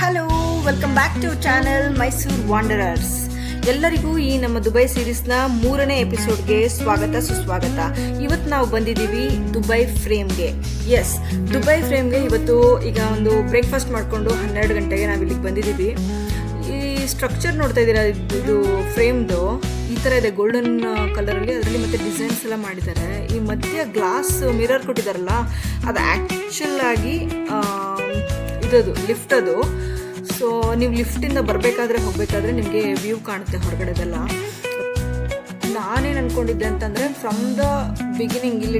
Hello welcome back to channel Mysuru wanderers ಎಲ್ಲರಿಗೂ ಈ ನಮ್ಮ ದುಬೈ ಸೀರೀಸ್ನ ಮೂರನೇ ಎಪಿಸೋಡ್ಗೆ ಸ್ವಾಗತ, ಸುಸ್ವಾಗತ. ಇವತ್ತು ನಾವು ಬಂದಿದ್ದೀವಿ ದುಬೈ ಫ್ರೇಮ್ಗೆ ಎಸ್ ದುಬೈ ಫ್ರೇಮ್ಗೆ ಇವತ್ತು ಈಗ ಒಂದು ಬ್ರೇಕ್ಫಾಸ್ಟ್ ಮಾಡಿಕೊಂಡು ಹನ್ನೆರಡು ಗಂಟೆಗೆ ನಾವು ಇಲ್ಲಿಗೆ ಬಂದಿದ್ದೀವಿ. ಈ ಸ್ಟ್ರಕ್ಚರ್ ನೋಡ್ತಾ ಇದ್ದೀರಾ, ಇದು- ಫ್ರೇಮ್ದು ಈ ಥರ ಇದೆ ಗೋಲ್ಡನ್ ಕಲರಲ್ಲಿ ಅದರಲ್ಲಿ ಮತ್ತೆ ಡಿಸೈನ್ಸ್ ಎಲ್ಲ ಮಾಡಿದ್ದಾರೆ. ಈ ಮಧ್ಯ ಗ್ಲಾಸ್ ಮಿರರ್ ಕೊಟ್ಟಿದ್ದಾರಲ್ಲ, ಅದು ಆ್ಯಕ್ಚುಲ್ ಆಗಿ ಇದದು ಲಿಫ್ಟ್ ಅದು. ಸೊ ನೀವು ಲಿಫ್ಟಿಂದ ಬರಬೇಕಾದ್ರೆ ಹೋಗಬೇಕಾದ್ರೆ ನಿಮಗೆ ವ್ಯೂ ಕಾಣುತ್ತೆ ಹೊರಗಡೆದೆಲ್ಲ. ನಾನೇನು ಅನ್ಕೊಂಡಿದ್ದೆ ಅಂತಂದರೆ ಫ್ರಮ್ ದ ಬಿಗಿನಿಂಗ್ ಇಲ್ಲಿ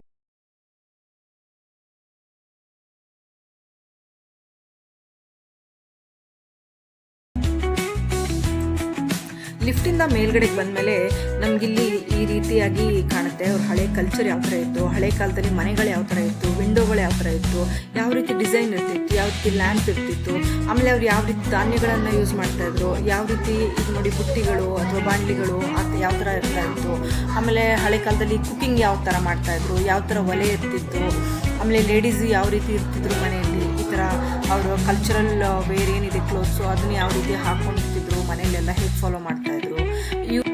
ಲಿಫ್ಟಿಂದ ಮೇಲ್ಗಡೆಗೆ ಬಂದಮೇಲೆ ನಮಗಿಲ್ಲಿ ಈ ರೀತಿಯಾಗಿ ಕಾಣುತ್ತೆ. ಅವ್ರ ಹಳೆ ಕಲ್ಚರ್ ಯಾವ ಥರ ಇತ್ತು, ಹಳೆ ಕಾಲದಲ್ಲಿ ಮನೆಗಳು ಯಾವ ಥರ ಇತ್ತು ವಿಂಡೋಗಳು ಯಾವ ಥರ ಇತ್ತು, ಯಾವ ರೀತಿ ಡಿಸೈನ್ ಇರ್ತಿತ್ತು, ಯಾವ ರೀತಿ ಲ್ಯಾಂಪ್ ಇರ್ತಿತ್ತು, ಆಮೇಲೆ ಅವ್ರು ಯಾವ ರೀತಿ ಧಾನ್ಯಗಳನ್ನು ಯೂಸ್ ಮಾಡ್ತಾಯಿದ್ರು ಯಾವ ರೀತಿ ಇದು ನೋಡಿ ಬುಟ್ಟಿಗಳು ಅಥವಾ ಬಾಂಡ್ಲಿಗಳು ಅದು ಯಾವ ಥರ ಇರ್ತಾ ಇತ್ತು, ಆಮೇಲೆ ಹಳೆ ಕಾಲದಲ್ಲಿ ಕುಕ್ಕಿಂಗ್ ಯಾವ ಥರ ಮಾಡ್ತಾಯಿದ್ರು ಯಾವ ಥರ ಒಲೆ ಇರ್ತಿತ್ತು, ಆಮೇಲೆ ಲೇಡೀಸ್ ಯಾವ ರೀತಿ ಇರ್ತಿದ್ರು ಮನೆಯಲ್ಲಿ, ಈ ಥರ ಅವರು ಕಲ್ಚರಲ್ ವೇರ್ ಏನಿದೆ ಕ್ಲೋತ್ಸು ಅದನ್ನ ಯಾವ ರೀತಿ ಹಾಕೊಂಡಿರ್ತಿದ್ರು ಮನೆಯಲ್ಲೆಲ್ಲ ಹೇಗೆ ಫಾಲೋ ಮಾಡ್ತಾ ಇದ್ರು. ಇವ್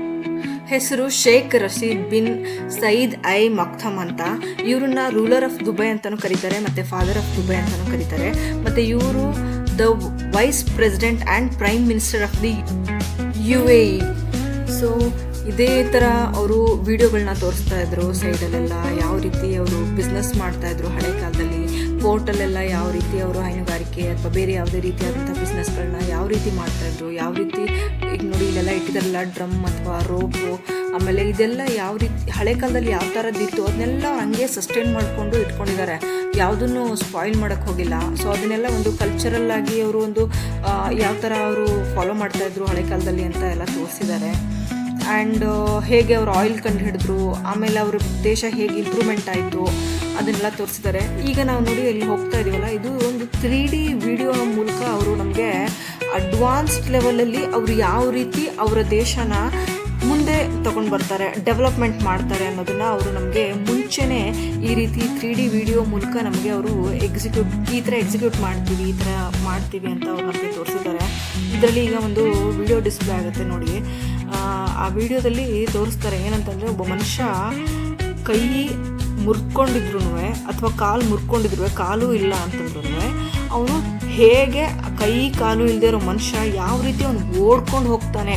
ಹೆಸರು Sheikh Rashid bin Saeed Al Maktoum ಅಂತ. ಇವ್ರನ್ನ ರೂಲರ್ ಆಫ್ ದುಬೈ ಅಂತಾನೂ ಕರೀತಾರೆ, ಮತ್ತು ಫಾದರ್ ಆಫ್ ದುಬೈ ಅಂತಾನೂ ಕರೀತಾರೆ. ಮತ್ತು ಇವರು the vice president and prime minister of the U A so ಇದೇ ಥರ ಅವರು ವಿಡಿಯೋಗಳನ್ನ ತೋರಿಸ್ತಾ ಇದ್ರು ಸೈಡಲ್ಲೆಲ್ಲ. ಯಾವ ರೀತಿ ಅವರು ಬಿಸ್ನೆಸ್ ಮಾಡ್ತಾ ಇದ್ರು ಹಳೆ ಕಾಲದಲ್ಲಿ. ಪೋರ್ಟಲ್ಲೆಲ್ಲ ಯಾವ ರೀತಿ ಅವರು ಹೈನುಗಾರಿಕೆ ಅಥವಾ ಬೇರೆ ಯಾವುದೇ ರೀತಿಯಾದಂಥ ಬಿಸ್ನೆಸ್ಗಳನ್ನ ಯಾವ ರೀತಿ ಮಾಡ್ತಾಯಿದ್ರು, ಯಾವ ರೀತಿ ಈಗ ನೋಡಿ ಇಲ್ಲೆಲ್ಲ ಇಟ್ಟಿದಾರಲ್ಲ ಡ್ರಮ್ ಅಥವಾ ರೋಪು, ಆಮೇಲೆ ಇದೆಲ್ಲ ಯಾವ ರೀತಿ, ಹಳೆ ಕಾಲದಲ್ಲಿ ಯಾವ ಥರದ್ದು ಇತ್ತು ಅದನ್ನೆಲ್ಲ ಹಂಗೆ ಸಸ್ಟೈನ್ ಮಾಡಿಕೊಂಡು ಇಟ್ಕೊಂಡಿದ್ದಾರೆ. ಯಾವುದನ್ನು ಸ್ಪಾಯಿಲ್ ಮಾಡೋಕ್ಕೆ ಹೋಗಿಲ್ಲ. ಸೊ ಅದನ್ನೆಲ್ಲ ಒಂದು ಕಲ್ಚರಲ್ ಆಗಿ ಅವರು ಒಂದು ಯಾವ ಥರ ಅವರು ಫಾಲೋ ಮಾಡ್ತಾ ಇದ್ರು ಹಳೆ ಕಾಲದಲ್ಲಿ ಅಂತ ಎಲ್ಲ ತೋರಿಸಿದ್ದಾರೆ. ಆ್ಯಂಡ್ ಹೇಗೆ ಅವರು ಆಯಿಲ್ ಕಂಡು ಹಿಡಿದ್ರು, ಆಮೇಲೆ ಅವ್ರ ದೇಶ ಹೇಗೆ ಇಂಪ್ರೂವ್ಮೆಂಟ್ ಆಯಿತು, ಅದನ್ನೆಲ್ಲ ತೋರಿಸಿದ್ದಾರೆ ಈಗ ನಾವು ನೋಡಿ ಇಲ್ಲಿ ಹೋಗ್ತಾ ಇದೀವಲ್ಲ, ಇದು ಒಂದು ತ್ರೀ ಡಿ ವಿಡಿಯೋ ಮೂಲಕ ಅವರು ನಮಗೆ ಅಡ್ವಾನ್ಸ್ಡ್ ಲೆವೆಲಲ್ಲಿ ಅವರು ಯಾವ ರೀತಿ ಅವರ ದೇಶನ ಮುಂದೆ ತಗೊಂಡು ಬರ್ತಾರೆ ಡೆವಲಪ್ಮೆಂಟ್ ಮಾಡ್ತಾರೆ ಅನ್ನೋದನ್ನ ಅವರು ನಮಗೆ ಮುಂಚೆನೇ ಈ ರೀತಿ ತ್ರೀ ಡಿ ವಿಡಿಯೋ ಮೂಲಕ ನಮಗೆ ಅವರು ಎಕ್ಸಿಕ್ಯೂಟ್ ಈ ಥರ ಎಕ್ಸಿಕ್ಯೂಟ್ ಮಾಡ್ತೀವಿ, ಈ ಥರ ಮಾಡ್ತೀವಿ ಅಂತ ಅವ್ರು ನಮಗೆ ತೋರಿಸಿದ್ದಾರೆ ಇದರಲ್ಲಿ ಈಗ ಒಂದು ವಿಡಿಯೋ ಡಿಸ್ಪ್ಲೇ ಆಗುತ್ತೆ ನೋಡಿ. ಆ, ವಿಡಿಯೋದಲ್ಲಿ ತೋರಿಸ್ತಾರೆ ಏನಂತಂದರೆ ಒಬ್ಬ ಮನುಷ್ಯ ಕೈ ಮುರ್ಕೊಂಡಿದ್ರು ಅಥವಾ ಕಾಲು ಮುರ್ಕೊಂಡಿದ್ರು ಕಾಲು ಇಲ್ಲ ಅಂತಂದ್ರೂ ಅವನು ಹೇಗೆ ಕೈ ಕಾಲು ಇಲ್ಲದೆ ಇರೋ ಮನುಷ್ಯ ಯಾವ ರೀತಿ ಅವನು ಓಡ್ಕೊಂಡು ಹೋಗ್ತಾನೆ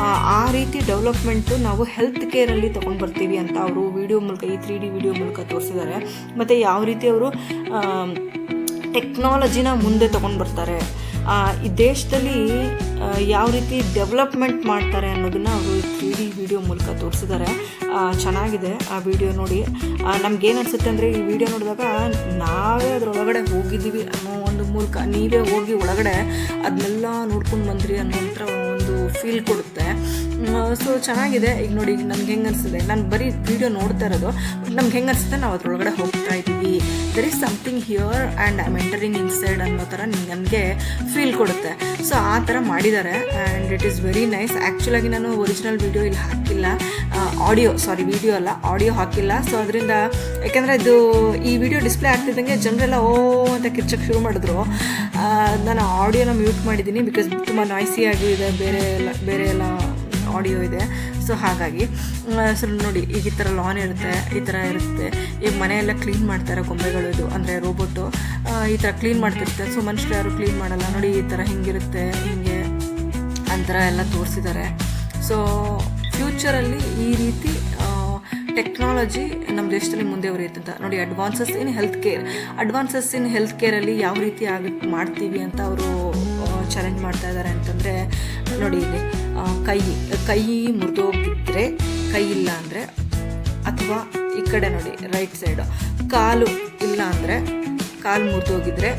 ಆ, ರೀತಿ ಡೆವಲಪ್ಮೆಂಟು ನಾವು ಹೆಲ್ತ್ ಕೇರಲ್ಲಿ ತೊಗೊಂಡು ಬರ್ತೀವಿ ಅಂತ ಅವರು ವಿಡಿಯೋ ಮೂಲಕ ಈ ತ್ರೀ ಡಿ ವಿಡಿಯೋ ಮೂಲಕ ತೋರಿಸಿದ್ದಾರೆ. ಮತ್ತು ಯಾವ ರೀತಿ ಅವರು ಟೆಕ್ನಾಲಜಿನ ಮುಂದೆ ತೊಗೊಂಡು ಬರ್ತಾರೆ ಈ ದೇಶದಲ್ಲಿ ಯಾವ ರೀತಿ ಡೆವಲಪ್ಮೆಂಟ್ ಮಾಡ್ತಾರೆ ಅನ್ನೋದನ್ನು ಅವರು ತ್ರೀ ಡಿ ವಿಡಿಯೋ ಮೂಲಕ ತೋರಿಸಿದ್ದಾರೆ. ಚೆನ್ನಾಗಿದೆ ಆ ವಿಡಿಯೋ ನೋಡಿ. ನಮ್ಗೇನು ಅನಿಸುತ್ತೆ ಅಂದರೆ ಈ ವಿಡಿಯೋ ನೋಡಿದಾಗ ನಾವೇ ಅದರೊಳಗಡೆ ಹೋಗಿದ್ದೀವಿ ಅನ್ನೋ ಒಂದು ಮೂಲಕ, ನೀವೇ ಹೋಗಿ ಒಳಗಡೆ ಅದನ್ನೆಲ್ಲ ನೋಡ್ಕೊಂಡು ಬಂದ್ರಿ ಅನ್ನೋ ಒಂದು ಫೀಲ್ ಕೊಡುತ್ತೆ. ಸೊ ಚೆನ್ನಾಗಿದೆ. ಈಗ ನೋಡಿ, ಈಗ ನಮ್ಗೆ ಹೆಂಗೆ ಅನಿಸ್ತದೆ ನಾನು ಬರೀ ವಿಡಿಯೋ ನೋಡ್ತಾ ಇರೋದು ಬಟ್ ನಮ್ಗೆ ಹೆಂಗೆ ಅನಿಸುತ್ತೆ? ನಾವು ಅದ್ರೊಳಗಡೆ ಹೋಗ್ತಾ ಇದ್ದೀವಿ. There is something here and I entering inside ಅನ್ನೋ ಥರ ನನಗೆ ಫೀಲ್ ಕೊಡುತ್ತೆ. ಸೊ ಆ ಥರ ಮಾಡಿದ್ದಾರೆ and it is very nice ಆ್ಯಕ್ಚುಲಾಗಿ ನಾನು ಒರಿಜಿನಲ್ ವಿಡಿಯೋ ಇಲ್ಲಿ ಹಾಕಿಲ್ಲ. ಆಡಿಯೋ ಸಾರಿ ವಿಡಿಯೋ ಅಲ್ಲ ಆಡಿಯೋ ಹಾಕಿಲ್ಲ. ಸೊ ಅದರಿಂದ, ಯಾಕೆಂದರೆ ಇದು ಈ ವಿಡಿಯೋ ಡಿಸ್ಪ್ಲೇ ಆಗ್ತಿದ್ದಂಗೆ ಜನರೆಲ್ಲ, ಓ ಅಂತ ಕಿರ್ಚಕ್ಕೆ ಶುರು ಮಾಡಿದ್ರು. ನಾನು ಆಡಿಯೋನ ಮ್ಯೂಟ್ ಮಾಡಿದ್ದೀನಿ ಬಿಕಾಸ್ ತುಂಬ ನಾಯ್ಸಿಯಾಗಿ ಇದೆ, ಬೇರೆ ಎಲ್ಲ ಬೇರೆ ಎಲ್ಲ ಆಡಿಯೋ ಇದೆ. ಸೊ ಹಾಗಾಗಿ ಸೊ ನೋಡಿ, ಈಗ ಈ ಥರ ಲಾನ್ ಇರುತ್ತೆ, ಈ ಥರ ಇರುತ್ತೆ. ಈಗ ಮನೆಯೆಲ್ಲ ಕ್ಲೀನ್ ಮಾಡ್ತಾರೆ ಗೊಂಬೆಗಳು ಇದು, ಅಂದರೆ ರೋಬೋಟು ಈ ಥರ ಕ್ಲೀನ್ ಮಾಡ್ತಿರುತ್ತೆ. ಸೊ ಮನುಷ್ಯರು ಯಾರು ಕ್ಲೀನ್ ಮಾಡಲ್ಲ. ನೋಡಿ, ಈ ಥರ ಹಿಂಗಿರುತ್ತೆ, ಹಿಂಗೆ ಅಂತರ ಎಲ್ಲ ತೋರಿಸಿದ್ದಾರೆ. ಸೊ ಫ್ಯೂಚರಲ್ಲಿ ಈ ರೀತಿ ಟೆಕ್ನಾಲಜಿ ನಮ್ಮ ದೇಶದಲ್ಲಿ ಮುಂದೆ ಅಂತ ನೋಡಿ advances in health care advances in health ಕೇರಲ್ಲಿ ಯಾವ ರೀತಿ ಆಗುತ್ತೆ ಮಾಡ್ತೀವಿ ಅಂತ ಅವರು ಚಾಲೆಂಜ್ ಮಾಡ್ತಾ ಇದ್ದಾರೆ ಅಂತಂದರೆ, ನೋಡಿ ಇಲ್ಲಿ. ಕೈ ಕೈ ಮುರಿದೋಗಿದ್ರೆ ಕೈ ಇಲ್ಲ ಅಂದರೆ ಅಥವಾ ಈ ಕಡೆ ನೋಡಿ ರೈಟ್ ಸೈಡು ಕಾಲು ಇಲ್ಲ ಅಂದರೆ ಕಾಲು ಮುರಿದೋಗಿದ್ರೆ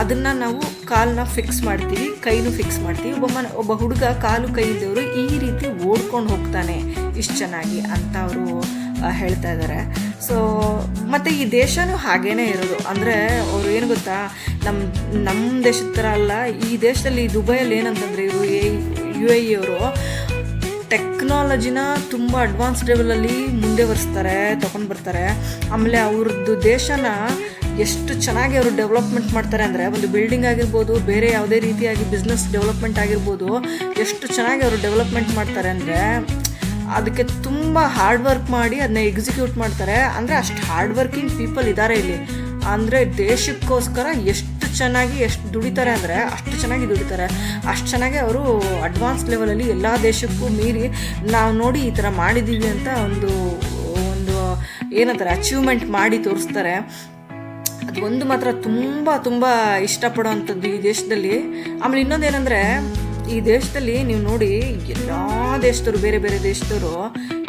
ಅದನ್ನು ನಾವು ಕಾಲನ್ನ ಫಿಕ್ಸ್ ಮಾಡ್ತೀವಿ, ಕೈನೂ ಫಿಕ್ಸ್ ಮಾಡ್ತೀವಿ. ಒಬ್ಬ ಮನ, ಒಬ್ಬ ಹುಡುಗ ಕಾಲು, ಕೈ ಇದ್ದವರು ಈ ರೀತಿ ಓಡ್ಕೊಂಡು ಹೋಗ್ತಾನೆ ಇಷ್ಟು ಚೆನ್ನಾಗಿ ಅಂತ ಅವರು ಹೇಳ್ತಾ ಇದ್ದಾರೆ ಸೊ ಮತ್ತು ಈ ದೇಶನೂ ಹಾಗೇನೇ ಇರೋದು. ಅಂದರೆ ಅವರು ಏನು ಗೊತ್ತಾ ನಮ್ಮ ನಮ್ಮ ದೇಶದ ಥರ ಅಲ್ಲ, ಈ ದೇಶದಲ್ಲಿ ದುಬೈಯಲ್ಲಿ ಏನಂತಂದರೆ ಇವರು ಯು ಎ ಅವರು ಟೆಕ್ನಾಲಜಿನ ತುಂಬ ಅಡ್ವಾನ್ಸ್ ಲೆವೆಲಲ್ಲಿ ಮುಂದೆ ಬರ್ಸ್ತಾರೆ ತೊಗೊಂಡು ಬರ್ತಾರೆ. ಆಮೇಲೆ ಅವ್ರದ್ದು ದೇಶನ ಎಷ್ಟು ಚೆನ್ನಾಗಿ ಅವರು ಡೆವಲಪ್ಮೆಂಟ್ ಮಾಡ್ತಾರೆ ಅಂದರೆ ಒಂದು ಬಿಲ್ಡಿಂಗ್ ಆಗಿರ್ಬೋದು, ಬೇರೆ ಯಾವುದೇ ರೀತಿಯಾಗಿ ಬಿಸ್ನೆಸ್ ಡೆವಲಪ್ಮೆಂಟ್ ಆಗಿರ್ಬೋದು, ಎಷ್ಟು ಚೆನ್ನಾಗಿ ಅವರು ಡೆವಲಪ್ಮೆಂಟ್ ಮಾಡ್ತಾರೆ ಅಂದರೆ ಅದಕ್ಕೆ ತುಂಬ ಹಾರ್ಡ್ ವರ್ಕ್ ಮಾಡಿ ಅದನ್ನ ಎಕ್ಸಿಕ್ಯೂಟ್ ಮಾಡ್ತಾರೆ. ಅಂದರೆ ಅಷ್ಟು ಹಾರ್ಡ್ ವರ್ಕಿಂಗ್ ಪೀಪಲ್ ಇದ್ದಾರೆ ಇಲ್ಲಿ. ಅಂದರೆ ದೇಶಕ್ಕೋಸ್ಕರ ಎಷ್ಟು ಚೆನ್ನಾಗಿ ಎಷ್ಟು ದುಡಿತಾರೆ ಅಂದರೆ ಅಷ್ಟು ಚೆನ್ನಾಗಿ ದುಡಿತಾರೆ. ಅಷ್ಟು ಚೆನ್ನಾಗಿ ಅವರು ಅಡ್ವಾನ್ಸ್ ಲೆವೆಲಲ್ಲಿ ಎಲ್ಲ ದೇಶಕ್ಕೂ ಮೀರಿ ನಾವು ನೋಡಿ ಈ ಥರ ಮಾಡಿದ್ದೀವಿ ಅಂತ ಒಂದು ಒಂದು ಏನಂತಾರೆ ಅಚೀವ್ಮೆಂಟ್ ಮಾಡಿ ತೋರಿಸ್ತಾರೆ. ಅದು ಒಂದು ಮಾತ್ರ ತುಂಬ ತುಂಬ ಇಷ್ಟಪಡೋವಂಥದ್ದು ಈ ದೇಶದಲ್ಲಿ. ಆಮೇಲೆ ಇನ್ನೊಂದು ಏನಂದರೆ, ಈ ದೇಶದಲ್ಲಿ ನೀವು ನೋಡಿ ಎಲ್ಲ ದೇಶದವರು, ಬೇರೆ ಬೇರೆ ದೇಶದವರು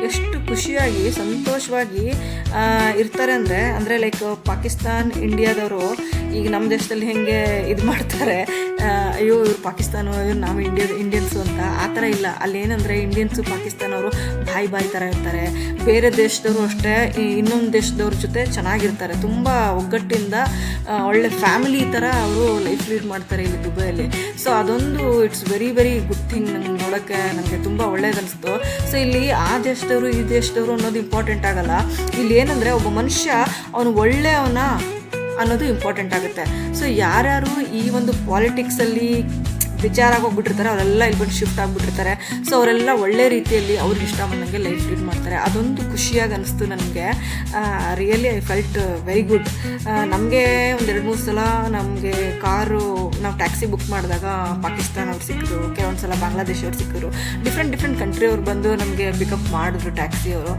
ಎಷ್ಟು ಖುಷಿಯಾಗಿ, ಸಂತೋಷವಾಗಿ ಇರ್ತಾರೆ ಅಂದರೆ ಅಂದರೆ ಲೈಕ್ ಪಾಕಿಸ್ತಾನ್, ಇಂಡಿಯಾದವರು ಈಗ ನಮ್ಮ ದೇಶದಲ್ಲಿ ಹೆಂಗೆ ಇದು ಮಾಡ್ತಾರೆ ಅಯ್ಯೋ, ಇವ್ರು ಪಾಕಿಸ್ತಾನ ನಾವು ಇಂಡಿಯ ಇಂಡಿಯನ್ಸು ಅಂತ ಆ ಥರ ಇಲ್ಲ. ಅಲ್ಲಿ ಏನಂದರೆ ಇಂಡಿಯನ್ಸು ಪಾಕಿಸ್ತಾನವರು ಬಾಯ್ ಬಾಯ್ ಥರ ಇರ್ತಾರೆ. ಬೇರೆ ದೇಶದವರು ಅಷ್ಟೇ, ಈ ಇನ್ನೊಂದು ದೇಶದವ್ರ ಜೊತೆ ಚೆನ್ನಾಗಿರ್ತಾರೆ. ತುಂಬ ಒಗ್ಗಟ್ಟಿಂದ ಒಳ್ಳೆ ಫ್ಯಾಮಿಲಿ ಥರ ಅವರು ಲೈಫ್ ಲೀಡ್ ಮಾಡ್ತಾರೆ ಇಲ್ಲಿ ದುಬೈಯಲ್ಲಿ. ಸೊ ಅದೊಂದು it's very very good thing ನಂಗೆ ನೋಡೋಕ್ಕೆ ನನಗೆ ತುಂಬ ಒಳ್ಳೇದನ್ನಿಸ್ತು ಸೊ ಇಲ್ಲಿ ಆ ದೇಶದವರು, ಈ ದೇಶದವರು ಅನ್ನೋದು ಇಂಪಾರ್ಟೆಂಟ್ ಆಗಲ್ಲ. ಇಲ್ಲಿ ಏನಂದರೆ, ಒಬ್ಬ ಮನುಷ್ಯ, ಅವನು ಒಳ್ಳೆಯವನ ಅನ್ನೋದು ಇಂಪಾರ್ಟೆಂಟ್ ಆಗುತ್ತೆ. ಸೊ ಯಾರ್ಯಾರು ಈ ಒಂದು ಪಾಲಿಟಿಕ್ಸಲ್ಲಿ ವಿಚಾರ ಹೋಗ್ಬಿಟ್ಟಿರ್ತಾರೆ ಅವರೆಲ್ಲ ಇಲ್ಲಿ ಬಂದು ಶಿಫ್ಟ್ ಆಗಿಬಿಟ್ಟಿರ್ತಾರೆ. ಸೊ ಅವರೆಲ್ಲ ಒಳ್ಳೆ ರೀತಿಯಲ್ಲಿ ಅವ್ರಿಗೆ ಇಷ್ಟ ಬಂದಂಗೆ ಲೈಫ್ ಲೀಡ್ ಮಾಡ್ತಾರೆ. ಅದೊಂದು ಖುಷಿಯಾಗಿ ಅನಿಸ್ತು ನನಗೆ. Really I felt very good ನಮಗೆ ಒಂದು ಎರಡು ಮೂರು ಸಲ ನಮಗೆ ಕಾರು, ನಾವು ಟ್ಯಾಕ್ಸಿ ಬುಕ್ ಮಾಡಿದಾಗ ಪಾಕಿಸ್ತಾನ ಅವ್ರು ಸಿಕ್ಕರು ಕೆಲವೊಂದು ಸಲ ಬಾಂಗ್ಲಾದೇಶ ಅವ್ರು ಸಿಕ್ಕರು ಡಿಫ್ರೆಂಟ್ ಡಿಫ್ರೆಂಟ್ ಕಂಟ್ರಿ ಅವ್ರು ಬಂದು ನಮಗೆ ಪಿಕಪ್ ಮಾಡಿದ್ರು ಟ್ಯಾಕ್ಸಿಯವರು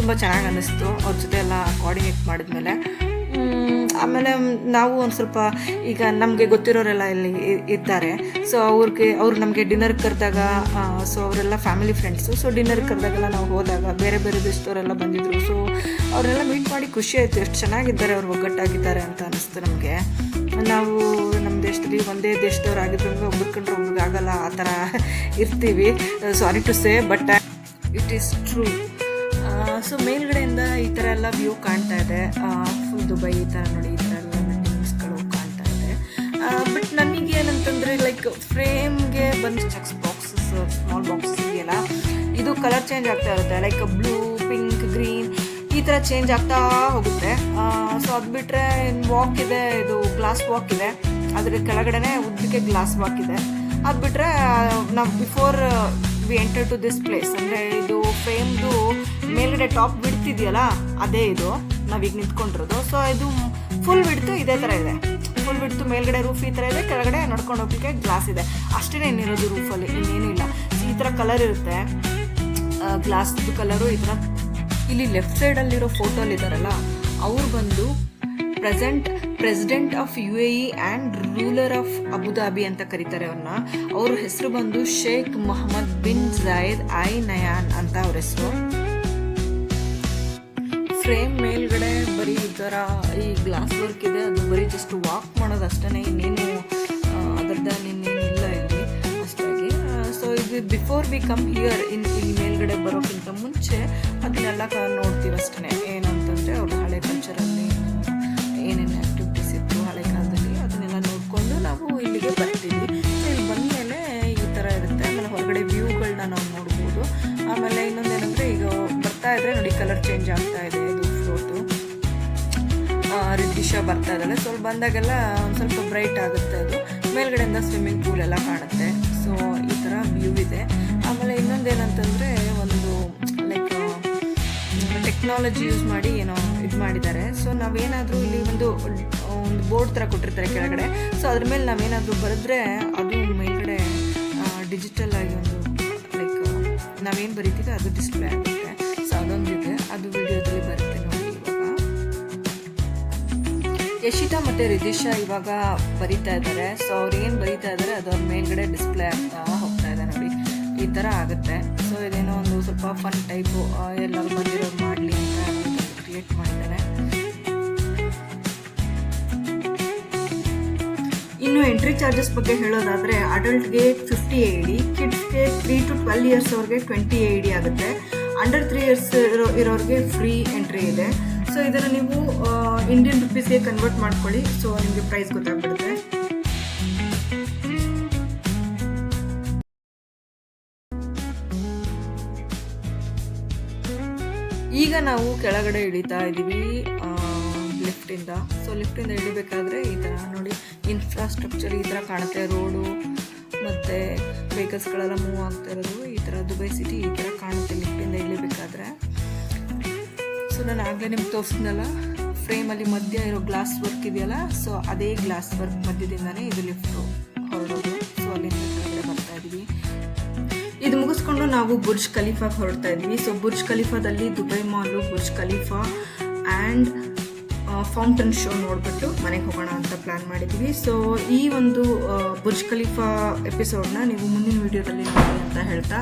ತುಂಬ ಚೆನ್ನಾಗಿ ಅನ್ನಿಸ್ತು ಅವ್ರ ಜೊತೆ ಎಲ್ಲ ಕೋಆರ್ಡಿನೇಟ್ ಮಾಡಿದ್ಮೇಲೆ. ಆಮೇಲೆ ನಾವು ಒಂದು ಸ್ವಲ್ಪ ಈಗ ನಮಗೆ ಗೊತ್ತಿರೋರೆಲ್ಲ ಇಲ್ಲಿ ಇದ್ದಾರೆ. ಸೊ ಅವ್ರಿಗೆ ಅವ್ರು ನಮಗೆ ಡಿನ್ನರ್ ಕರೆದಾಗ ಸೊ ಅವರೆಲ್ಲ ಫ್ಯಾಮಿಲಿ ಫ್ರೆಂಡ್ಸು ಸೊ ಡಿನ್ನರ್ ಕರೆದಾಗೆಲ್ಲ ನಾವು ಹೋದಾಗ ಬೇರೆ ಬೇರೆ ದೇಶದವರೆಲ್ಲ ಬಂದಿದ್ರು. ಸೊ ಅವರೆಲ್ಲ ಮೀಟ್ ಮಾಡಿ ಖುಷಿ ಆಯಿತು. ಎಷ್ಟು ಚೆನ್ನಾಗಿದ್ದಾರೆ, ಅವ್ರು ಒಗ್ಗಟ್ಟಾಗಿದ್ದಾರೆ ಅಂತ ಅನ್ನಿಸ್ತು ನಮಗೆ. ನಾವು ನಮ್ಮ ದೇಶದಲ್ಲಿ ಒಂದೇ ದೇಶದವ್ರು ಆಗಿದ್ದಂಗೆ ಒಬ್ರು ಕಂಡ್ರೆ ಒಬ್ರಿಗೆ ಆಗಲ್ಲ, ಆ ಥರ ಇರ್ತೀವಿ. Sorry to say but it is true so ಮೇಲ್ಗಡೆಯಿಂದ ಈ ಥರ ಎಲ್ಲ ವ್ಯೂ ಕಾಣ್ತಾ ಇದೆ. ದುಬೈ ಈ ಥರ ನೋಡಿ, ಈ ಥರ ಎಲ್ಲ ಬಿಲ್ಡಿಂಗ್ಸ್ಗಳು ಕಾಣ್ತಾ ಇದೆ ಬಟ್ ನನಗೆ ಏನಂತಂದರೆ ಲೈಕ್ ಫ್ರೇಮ್ಗೆ ಬಂದು ಚೆಕ್ಸ್ ಬಾಕ್ಸಸ್ ಸ್ಮಾಲ್ ಬಾಕ್ಸಸ್ ಇದೆಯಲ್ಲ, ಇದು ಕಲರ್ ಚೇಂಜ್ ಆಗ್ತಾ ಇರುತ್ತೆ. ಲೈಕ್ ಬ್ಲೂ ಪಿಂಕ್ ಗ್ರೀನ್ ಈ ಥರ ಚೇಂಜ್ ಆಗ್ತಾ ಹೋಗುತ್ತೆ. ಸೊ ಅದು ಬಿಟ್ಟರೆ ವಾಕ್ ಇದೆ, ಇದು ಗ್ಲಾಸ್ ವಾಕ್ ಇದೆ. ಅದರ ಕೆಳಗಡೆನೆ ಉದ್ದಕ್ಕೆ ಗ್ಲಾಸ್ ವಾಕ್ ಇದೆ. ಅದು ಬಿಟ್ಟರೆ ನಾವು before we enter to this place ಅಂದರೆ ಇದು ಫ್ರೇಮ್ದು ಮೇಲ್ಗಡೆ ಟಾಪ್ ಬಿಡ್ತಿದೆಯಲ್ಲ ಅದೇ ಇದು. ನಾವೀಗ ನಿಂತ್ಕೊಂಡಿರೋದು. ಸೊ ಇದು ಫುಲ್ ಬಿಡ್ತು ಇದೇ ಥರ ಇದೆ. ಫುಲ್ ಬಿಡ್ತು ಮೇಲ್ಗಡೆ ರೂಫ್ ಈ ಥರ ಇದೆ, ಕೆಳಗಡೆ ನಡ್ಕೊಂಡು ಹೋಗ್ಲಿಕ್ಕೆ ಗ್ಲಾಸ್ ಇದೆ. ಅಷ್ಟೇ ಇನ್ನಿರೋದು ರೂಫಲ್ಲಿ ಇನ್ನೇನು ಇಲ್ಲ. ಈ ಥರ ಕಲರ್ ಇರುತ್ತೆ. ಗ್ಲಾಸ್ದು ಕಲರು ಈ ಥರ ಇಲ್ಲಿ ಲೆಫ್ಟ್ ಸೈಡಲ್ಲಿರೋ ಫೋಟೋಲ್ ಇದ್ದಾರಲ್ಲ ಅವ್ರು ಬಂದು present president of U A E and ruler of Abu Dhabi ಅಂತ ಕರೀತಾರೆ ಅವ್ರನ್ನ ಅವ್ರ ಹೆಸರು ಬಂದು Sheikh Mohammed bin Zayed Al Nahyan ಅಂತ ಅವ್ರ ಹೆಸರು. ಫ್ರೇಮ್ ಮೇಲ್ಗಡೆ ಬರೀ ಈ ಥರ ಈ ಗ್ಲಾಸ್ ವರ್ಕ್ ಇದೆ, ಅದು ಬರೀ ಜಸ್ಟ್ ವಾಕ್ ಮಾಡೋದು ಅಷ್ಟೇ ಇನ್ನೇನು ಅದರದ್ದು ಇನ್ನೇನು ಇಲ್ಲ ಅಷ್ಟಾಗಿ. ಸೊ ಇದು before we come here in ಇಲ್ಲಿ ಮೇಲ್ಗಡೆ ಬರೋಕ್ಕಿಂತ ಮುಂಚೆ ಅದನ್ನೆಲ್ಲ ಕ- ನೋಡ್ತೀವಿ ಅಷ್ಟೇ ಏನಂತಂದರೆ ಅವ್ರ ಹಳೆ ಕಲ್ಚರಲ್ಲಿ ಏನೇನು ಆ್ಯಕ್ಟಿವಿಟೀಸ್ ಇತ್ತು, ಹಳೆ ಕಾಲದಲ್ಲಿ ಅದನ್ನೆಲ್ಲ ನೋಡಿಕೊಂಡು ನಾವು ಇಲ್ಲಿಗೆ ಬರ್ತೀವಿ. ಇಲ್ಲಿ ಬಂದಮೇಲೆ ಈ ಥರ ಇರುತ್ತೆ. ಆಮೇಲೆ ಹೊರಗಡೆ ವ್ಯೂಗಳನ್ನ ನಾವು ನೋಡ್ಬೋದು. ಆಮೇಲೆ ಇನ್ನೊಂದೇನೆಂದರೆ ಈಗ ಬರ್ತಾ ಇದ್ರೆ ನೋಡಿ ಕಲರ್ ಚೇಂಜ್ ಆಗ್ತಾ ಇದೆ. ರಿದ್ದಿಶ ಬರ್ತಾ ಇದ್ದಾಳೆ ಸ್ವಲ್ಪ ಬಂದಾಗೆಲ್ಲ ಒಂದು ಸ್ವಲ್ಪ ಬ್ರೈಟ್ ಆಗುತ್ತೆ ಅದು. ಮೇಲ್ಗಡೆಯಿಂದ ಸ್ವಿಮ್ಮಿಂಗ್ ಪೂಲ್ ಎಲ್ಲ ಕಾಣುತ್ತೆ. ಸೊ ಈ ಥರ ವ್ಯೂ ಇದೆ. ಆಮೇಲೆ ಇನ್ನೊಂದೇನಂತಂದರೆ ಒಂದು ಲೈಕ್ ಟೆಕ್ನಾಲಜಿ ಯೂಸ್ ಮಾಡಿ, ಏನೋ ಇದು ಮಾಡಿದ್ದಾರೆ. ಸೊ ನಾವೇನಾದರೂ ಇಲ್ಲಿ ಒಂದು ಒಂದು ಬೋರ್ಡ್ ಥರ ಕೊಟ್ಟಿರ್ತಾರೆ ಕೆಳಗಡೆ. ಸೊ ಅದ್ರ ಮೇಲೆ ನಾವೇನಾದರೂ ಬರೆದ್ರೆ ಅದು ಮೇಲ್ಗಡೆ ಡಿಜಿಟಲ್ ಆಗಿ ಒಂದು ಲೈಕ್ ನಾವೇನು ಬರೀತೀವಿ ಅದು ಡಿಸ್ಪ್ಲೇ ಆಗುತ್ತೆ. ಸೊ ಅದೊಂದಿದೆ. ಅದು ವಿಡಿಯೋದಲ್ಲಿ ಬರುತ್ತೆ. ಯಶಿತಾ ಮತ್ತು ರಿದಿಶಾ ಇವಾಗ ಬರಿತಾ ಇದ್ದಾರೆ. ಸೊ ಅವ್ರು ಏನು ಬರಿತಾ ಇದ್ದಾರೆ, ಅದು ಅವ್ರ ಮೇಲ್ಗಡೆ ಡಿಸ್ಪ್ಲೇ ಆಗ್ತಾ ಹೋಗ್ತಾ ಇದೆ ನೋಡಿ. ಈ ಥರ ಆಗುತ್ತೆ. ಸೊ ಇದೇನೋ ಒಂದು ಸ್ವಲ್ಪ ಫನ್ ಟೈಪು ಎಲ್ಲರೂ ಬಂದಿರೋರು ಮಾಡಲಿ ಅಂತ ಕ್ರಿಯೇಟ್ ಮಾಡಿದ್ದಾರೆ ಇನ್ನು ಎಂಟ್ರಿ ಚಾರ್ಜಸ್ ಬಗ್ಗೆ ಹೇಳೋದಾದರೆ ಅಡಲ್ಟ್ಗೆ ಫಿಫ್ಟಿ ಎ ಡಿ ಕಿಡ್ಸ್ಗೆ ತ್ರೀ ಟು ಟ್ವೆಲ್ ಇಯರ್ಸ್ ಅವ್ರಿಗೆ ಟ್ವೆಂಟಿ ಎ ಡಿ ಆಗುತ್ತೆ. ಅಂಡರ್ ತ್ರೀ ಇಯರ್ಸ್ ಇರೋ, ಇರೋರಿಗೆ ಫ್ರೀ ಎಂಟ್ರಿ ಇದೆ. ಸೊ ಇದನ್ನು ನೀವು ಇಂಡಿಯನ್ ರುಪೀಸ್ಗೆ ಕನ್ವರ್ಟ್ ಮಾಡ್ಕೊಳ್ಳಿ. ಸೊ ನಿಮಗೆ ಪ್ರೈಸ್ ಗೊತ್ತಾಗ್ಬಿಡುತ್ತೆ. ಈಗ ನಾವು ಕೆಳಗಡೆ ಇಳಿತಾ ಇದ್ದೀವಿ ಲಿಫ್ಟಿಂದ ಸೊ ಲಿಫ್ಟಿಂದ ಇಳಿಬೇಕಾದ್ರೆ ಈ ಥರ ನೋಡಿ ಇನ್ಫ್ರಾಸ್ಟ್ರಕ್ಚರ್ ಈ ಥರ ಕಾಣುತ್ತೆ. ರೋಡು ಮತ್ತು ವೆಹಿಕಲ್ಸ್ಗಳೆಲ್ಲ ಮೂವ್ ಆಗ್ತಾ ಇರೋದು. ಈ ಥರ ದುಬೈ ಸಿಟಿ ಈ ಥರ ಕಾಣುತ್ತೆ ಲಿಫ್ಟಿಂದ ಇಳಿಬೇಕಾದ್ರೆ. ಸೊ ನಾನು ಆಗಲೇ ನಿಮ್ಗೆ ತೋರಿಸಿದ್ನಲ್ಲ? ಫ್ರೇಮಲ್ಲಿ ಮಧ್ಯ ಇರೋ ಗ್ಲಾಸ್ ವರ್ಕ್ ಇದೆಯಲ್ಲ, ಸೊ ಅದೇ ಗ್ಲಾಸ್ ವರ್ಕ್ ಮಧ್ಯದಿಂದನೇ ಇದು ಲಿಫ್ಟ್ ಹೊರಡೋದು. ಸೊ ಅಲ್ಲಿಂದ ಬರ್ತಾ ಇದ್ವಿ. ಇದು ಮುಗಿಸ್ಕೊಂಡು ನಾವು ಬುರ್ಜ್ ಖಲೀಫಾಗೆ ಹೊರಡ್ತಾ ಇದ್ವಿ. So Burj ಖಲೀಫಾದಲ್ಲಿ Dubai mall, Burj Khalifa and fountain show ನೋಡಿಬಿಟ್ಟು ಮನೆಗೆ ಹೋಗೋಣ ಅಂತ ಪ್ಲ್ಯಾನ್ ಮಾಡಿದ್ವಿ. ಸೊ ಈ ಒಂದು ಬುರ್ಜ್ ಖಲೀಫಾ ಎಪಿಸೋಡ್ನ ನೀವು ಮುಂದಿನ ವೀಡಿಯೋದಲ್ಲಿ ನೋಡಿ ಅಂತ ಹೇಳ್ತಾ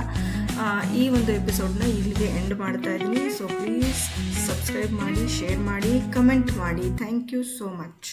ಈ ಒಂದು ಎಪಿಸೋಡ್ನ ಇಲ್ಲಿಗೆ ಎಂಡ್ ಮಾಡ್ತಾ ಇದ್ದೀನಿ. ಸೊ ಪ್ಲೀಸ್ ಸಬ್ಸ್ಕ್ರೈಬ್ ಮಾಡಿ ಶೇರ್ ಮಾಡಿ ಕಮೆಂಟ್ ಮಾಡಿ. Thank you so much